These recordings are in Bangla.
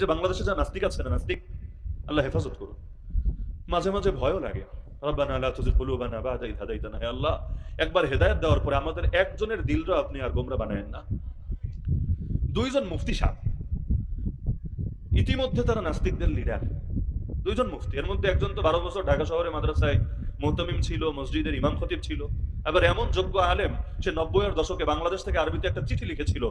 যে বাংলাদেশে যা নাস্তিক আছে না নাস্তিক, আল্লাহ হেফাজত করুন। মাঝে মাঝে ভয়ও লাগে। আল্লাহ, একবার দেওয়ার পরে আমাদের একজনের আপনি আর গোমরা বানায়েন না। দুইজন মুফতি ইতিমধ্যে তারা নাস্তিকদের লিডার দুইজন মুফতি, এর মধ্যে একজন তো বারো বছর ঢাকা শহরে মাদ্রাসায় মোহতামিম ছিল, মসজিদের ইমাম খতিব ছিল। আবার এমন যোগ্য আলেম, সে নব্বইয়ের দশকে বাংলাদেশ থেকে আরবিতে একটা চিঠি লিখেছিল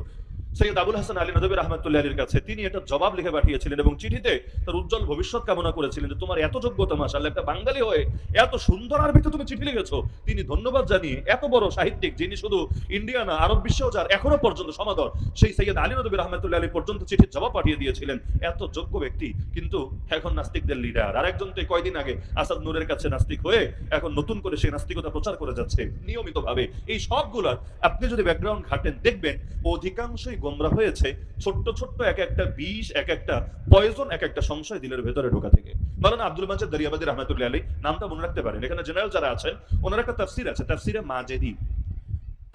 সৈয়দ আবুল হাসান আলী নদী রহমতুল্লাহ আলীর কাছে তিনি এটা জবাব লিখে পাঠিয়েছিলেন এবং চিঠিতে তার উজ্জ্বল ভবিষ্যৎ কামনা করেছিলেন যে তোমার এত যোগ্যতা মাসাল একটা বাঙালি হয়ে এত সুন্দর আরবিতে তুমি চিঠি লিখেছো। তিনি ধন্যবাদ জানিয়ে এত বড় সাহিত্যিক যিনি শুধু ইন্ডিয়া না, আরব বিশ্বেও যার এখনও পর্যন্ত সমাদর, সেই সৈয়দ আলী নদী রহমতুল্লাহ আলী পর্যন্ত চিঠির জবাব পাঠিয়ে দিয়েছিলেন। এত যোগ্য ব্যক্তি কিন্তু এখন নাস্তিকদের লিডার আর একজন তো এই কয়দিন আগে আসাদ নূরের কাছে নাস্তিক হয়ে এখন নতুন করে সেই নাস্তিকতা প্রচার করে যাচ্ছে, নিয়মিতভাবে। এই সবগুলার আপনি যদি ব্যাকগ্রাউন্ড ঘাটেন, দেখবেন অধিকাংশই গোমরা হয়েছে, ছোট্ট ছোট্ট এক একটা বিষ, এক একটা পয়জন এক একটা সংশয় দিলের ভেতরে ঢোকা থেকে। মালানা আব্দুল মাজেদ দরিয়াবাদী রহমাতুল্লাহ আলী নামটা মনে রাখতে পারেন। এখানে জেনারেল যারা আছেন, ওনার একটা তাফসির আছে, তাফসিরে মাজেদি।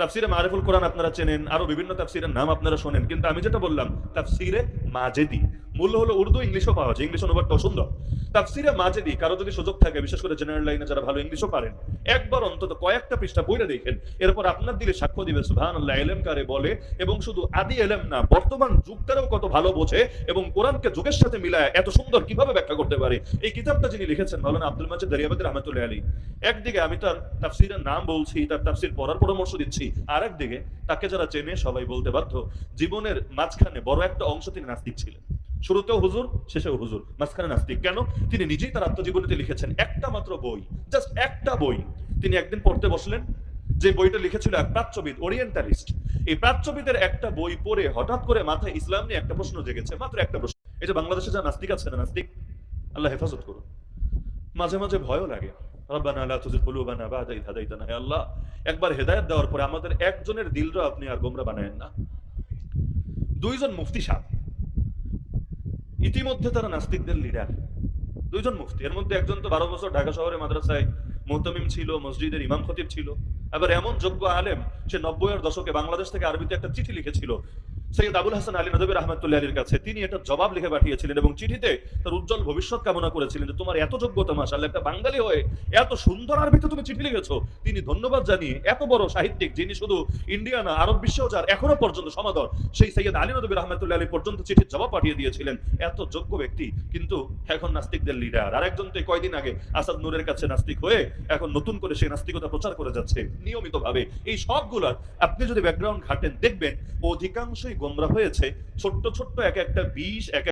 তাফসিরে মারিফুল কোরআন আপনারা চেনেন, আরও বিভিন্ন তাফসিরের নাম আপনারা শোনেন, কিন্তু আমি যেটা বললাম, তাফসিরে মাজেদি। মূল্য হলো উর্দু, ইংলিশও পাওয়া যায়। ইংলিশ অনুবাদটাও সুন্দর তাফসিরে মাজেদি, কারও যদি সুযোগ থাকে, বিশেষ করে জেনারেল লাইনে যারা ভালো ইংলিশও পারেন, একবার অন্তত কয়েকটা পৃষ্ঠা বইটা দেখেন। এরপর আপনার দিলে সাক্ষ্য দিবে সুহান আল্লাহ এলেম কারে বলে, এবং শুধু আদি এলেম না, বর্তমান যুগটারও কত ভালো বোঝে, এবং কোরআনকে যুগের সাথে মিলায় এত সুন্দর কীভাবে ব্যাখ্যা করতে পারে। এই কিতাবটা যিনি লিখেছেন, মাওলানা আব্দুল মাজিদ দরিয়াবাদ রহমতুল্লাহ আলী একদিকে আমি তার তাফসিরের নাম বলছি, তার তাফসির পড়ার পরামর্শ দিচ্ছি আর একদিকে তাকে যারা চেনে সবাই বলতে বাধ্য, জীবনের মাঝখানে বড় একটা অংশ তিনি নাস্তিক ছিলেন। শুরুতেও হুজুর, শেষেও হুজুর। মাঝখানে নাস্তিক কেন? তিনি নিজেই তার আত্মজীবনীতে লিখেছেন একটা মাত্র বই জাস্ট একটা বই। তিনি একদিন পড়তে বসলেন, যে বইটা লিখেছিল এক প্রাচ্যবিদ ওরিয়েন্টালিস্ট এই প্রাচ্যবিদের একটা বই পড়ে হঠাৎ করে মাথায় ইসলাম নিয়ে একটা প্রশ্ন জেগেছে, মাত্র একটা প্রশ্ন। এই যে বাংলাদেশে যা নাস্তিক আছে না নাস্তিক। আল্লাহ হেফাজত করুন। মাঝে মাঝে ভয়ও লাগে। একবার হেদায়েত দেওয়ার পরে আমাদের একজনের দিলরা আপনি আর গোমরা বানায়েন না। দুইজন মুফতি সাহেব ইতিমধ্যে তারা নাস্তিকদের লিডার দুইজন মুফতি। এর মধ্যে একজন তো বারো বছর ঢাকা শহরে মাদ্রাসায় মোহতামিম ছিল, মসজিদের ইমাম খতিব ছিল। আবার এমন যোগ্য আলেম, সে নব্বইয়ের দশকে বাংলাদেশ থেকে আরবিতে একটা চিঠি লিখেছিল সৈয়দ আবুল হাসান আলী নদী রহমতুল্লাহ আলীর কাছে তিনি এটা জবাব লিখে পাঠিয়েছিলেন এবং চিঠিতে তার উজ্জ্বল ভবিষ্যৎ কামনা করেছিলেন যে তোমার এত যোগ্যতা মাসাল একটা বাঙালি হয়ে এত সুন্দর আরবিতে তুমি চিঠি লিখেছো, তিনি ধন্যবাদ জানিয়ে এত বড় সাহিত্যিক যিনি শুধু ইন্ডিয়া না, আরব বিশ্বেও যার এখনও পর্যন্ত সমাদর, সেই সৈয়দ আলী নদী রহমতুল্লাহ আলী পর্যন্ত চিঠির জবাব পাঠিয়ে দিয়েছিলেন। এত যোগ্য ব্যক্তি, কিন্তু এখন নাস্তিকদের লিডার আর একজন তো কয়দিন আগে আসাদ নূরের কাছে নাস্তিক হয়ে এখন নতুন করে সেই নাস্তিকতা প্রচার করে যাচ্ছে, নিয়মিতভাবে। এই সবগুলার আপনি যদি ব্যাকগ্রাউন্ড ঘাটেন, দেখবেন অধিকাংশই গোমরা হয়েছে ছোট্ট ছোট্ট এক একটা বিষ এক